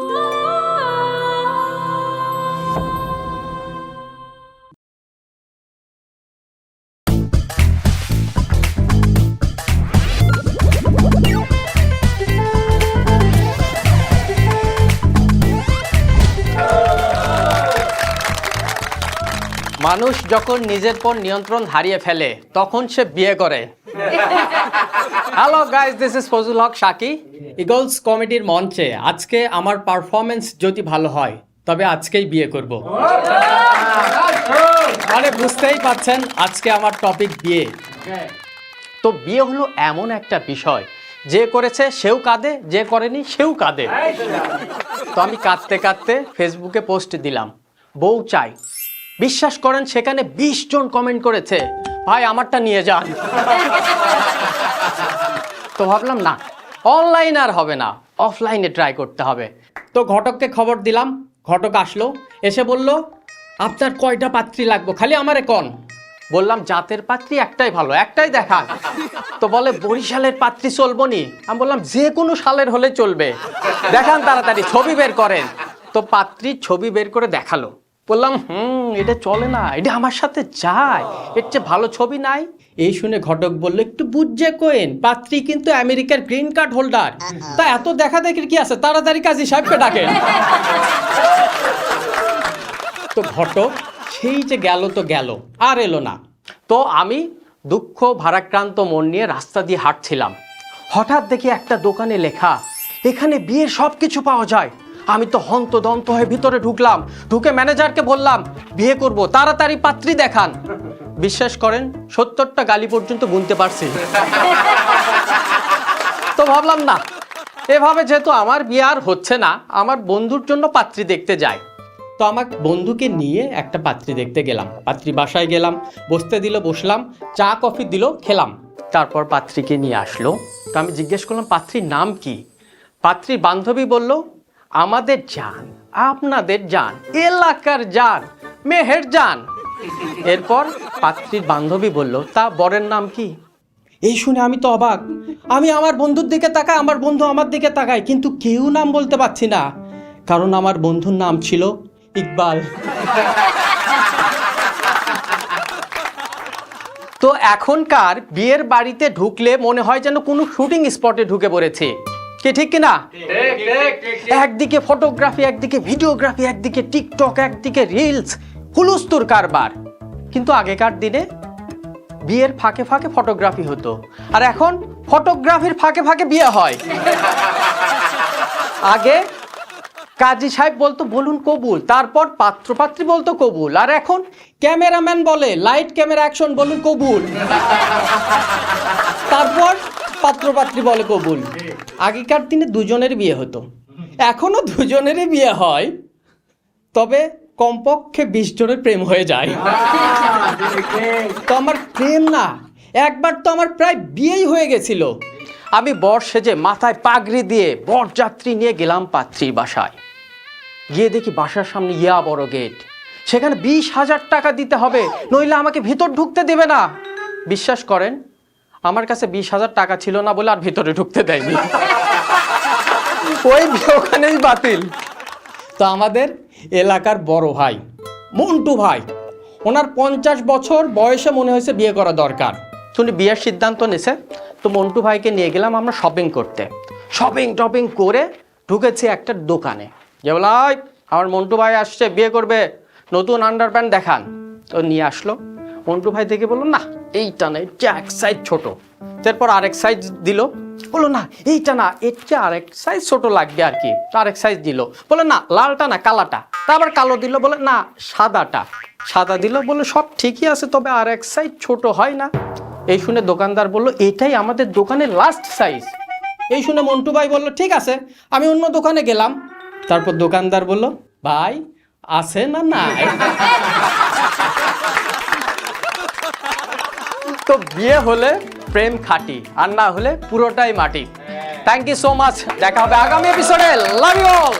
Oh. মানুষ যখন নিজের পর নিয়ন্ত্রণ হারিয়ে ফেলে তখন সে বিয়ে করে। Hello guys this is Fazul Haque Shaki Eagles কমেডির মঞ্চে আজকে আমার পারফরমেন্স যদি ভালো হয় তবে আজকেই বিয়ে করব। মানে বুঝতেই পাচ্ছেন আজকে আমার টপিক বিয়ে। তো বিয়ে হলো এমন একটা বিষয় যে করেছে সেও কাঁদে যে করেনি সেও কাঁদে। তো আমি কাঁদতে কাঁদতে ফেসবুকে পোস্ট দিলাম বউ চাই। বিশ্বাস করেন, সেখানে বিশ জন কমেন্ট করেছে। ভাই, আমারটা নিয়ে যান। তো ভাবলাম, না অনলাইন আর হবে না অফলাইনে ট্রাই করতে হবে। তো ঘটককে খবর দিলাম, ঘটক আসলো, এসে বলল, আপনার কয়টা পাত্রী লাগবে? খালি আমারে কন। বললাম, জাতের পাত্রী একটাই ভালো, একটাই দেখান। তো বলে, বরিশালের পাত্রী চলবো নি? আমি বললাম, যে কোনো সালের হলে চলবে। দেখান তাড়াতাড়ি, ছবি বের করেন। তো পাত্রীর ছবি বের করে দেখাল। বললাম, হুম, এটা চলে না, এটা আমার সাথে যায়। এর চেয়ে ভালো ছবি নাই। এই শুনে ঘটক বলল, একটু বুঝছে কোয়েন, পাত্রী কিন্তু আমেরিকার গ্রিন কার্ড হোল্ডার। তা এত দেখা দেখির কি আছে? তাড়াতাড়ি কাজী সাহেবকে ডাকেন। তো ঘটক সেই যে গেল তো গেল, আর এলো না। তো আমি দুঃখ, ভারাক্রান্ত মন নিয়ে রাস্তা দিয়ে হাঁটছিলাম। হঠাৎ দেখি একটা দোকানে লেখা, এখানে বিয়ের সব কিছু পাওয়া যায়। আমি তো হন্তদন্ত হয়ে ভিতরে ঢুকলাম। ঢুকে ম্যানেজারকে বললাম, বিয়ে করব, তাড়াতাড়ি পাত্রী দেখান। বিশ্বাস করেন, সত্তরটা গালি পর্যন্ত গুনতে পারছি। তো ভাবলাম, না, এভাবে যেহেতু আমার বিয়ে আর হচ্ছে না, আমার বন্ধুর জন্য পাত্রী দেখতে যাই। তো আমার বন্ধুকে নিয়ে একটা পাত্রী দেখতে গেলাম। পাত্রী বাসায় গেলাম, বসতে দিল, বসলাম, চা, কফি দিল, খেলাম। তারপর পাত্রীকে নিয়ে আসলো। তো আমি জিজ্ঞেস করলাম, পাত্রীর নাম কি? পাত্রীর বান্ধবী বলল আমাদের যান আপনাদের যান এলাকার যান মেহের যান এরপর পাত্রীর বান্ধবী বলল তা বরের নাম কি? এই শুনে আমি তো অবাক। আমি আমার বন্ধুর দিকে তাকাই আমার বন্ধু আমার দিকে তাকায় কিন্তু কেউ নাম বলতে পারছি না। কারণ আমার বন্ধুর নাম ছিল ইকবাল। তো এখনকার বিয়ের বাড়িতে ঢুকলে মনে হয় যেন কোনো শুটিং স্পটে ঢুকে পড়েছে। কি ঠিক কিনা একদিকে ফটোগ্রাফি একদিকে ভিডিওগ্রাফি একদিকে টিকটক একদিকে রিলস হুলুস্তুর কারবার। কিন্তু আগেকার দিনে বিয়ের ফাঁকে ফাঁকে ফটোগ্রাফি হতো। আর এখন ফটোগ্রাফির ফাঁকে ফাঁকে বিয়ে হয়। আগে কাজী সাহেব বলতো, বলুন কবুল। তারপর পাত্রপাত্রী বলতো, কবুল। আর এখন ক্যামেরাম্যান বলে, লাইট ক্যামেরা অ্যাকশন, বলুন কবুল। তারপর পাত্রপাত্রী বলে কবুল। আগেকার দিনে দুজনের বিয়ে হতো। এখনও দুজনেরই বিয়ে হয়। তবে কমপক্ষে বিশ জনের প্রেম হয়ে যায়। তো আমার প্রেম না, একবার তো আমার প্রায় বিয়েই হয়ে গেছিল। আমি বর সেজে মাথায় পাগড়ি দিয়ে বরযাত্রী নিয়ে গেলাম পাত্রীর বাসায়। গিয়ে দেখি বাসার সামনে ইয়া বড় গেট। সেখানে বিশ হাজার টাকা দিতে হবে, নইলে আমাকে ভিতর ঢুকতে দেবে না। বিশ্বাস করেন আমার কাছে বিশ হাজার টাকা ছিল না বলে আর ভিতরে ঢুকতে দেয়নি। ওই ওখানেই বাতিল। তো আমাদের এলাকার বড় ভাই মন্টু ভাই ওনার পঞ্চাশ বছর বয়সে মনে হয়েছে বিয়ে করা দরকার। উনি বিয়ের সিদ্ধান্ত নিছে। তো মন্টু ভাইকে নিয়ে গেলাম আমরা শপিং করতে। শপিং টপিং করে ঢুকেছি একটা দোকানে। যে বলা "ওই, আমার মন্টু ভাই আসছে বিয়ে করবে। নতুন আন্ডার প্যান্ট দেখান। তো নিয়ে আসলো। মন্টু ভাই দেখে বলল, না, এইটা না এটা এক সাইজ ছোট। তারপর আরেক সাইজ দিল। বলল, না, এইটা না চেয়ে আরেক সাইজ ছোট লাগবে আর কি। আরেক সাইজ দিল। বলে না, লালটা না, কালাটা। তারপর কালো দিল বলে না, সাদাটা। সাদা দিল বলে সব ঠিকই আছে, তবে আর এক সাইজ ছোট হয় না। এই শুনে দোকানদার বলল, এটাই আমাদের দোকানের লাস্ট সাইজ এই শুনে মন্টু ভাই বলল, ঠিক আছে, আমি অন্য দোকানে গেলাম। তারপর দোকানদার বলল, ভাই, আছে না নাই? তো বিয়ে হলে প্রেম খাটি, আর না হলে পুরোটাই মাটি। থ্যাংক ইউ সো মাচ দেখা হবে আগামী এপিসোডে লাভ ইউ অল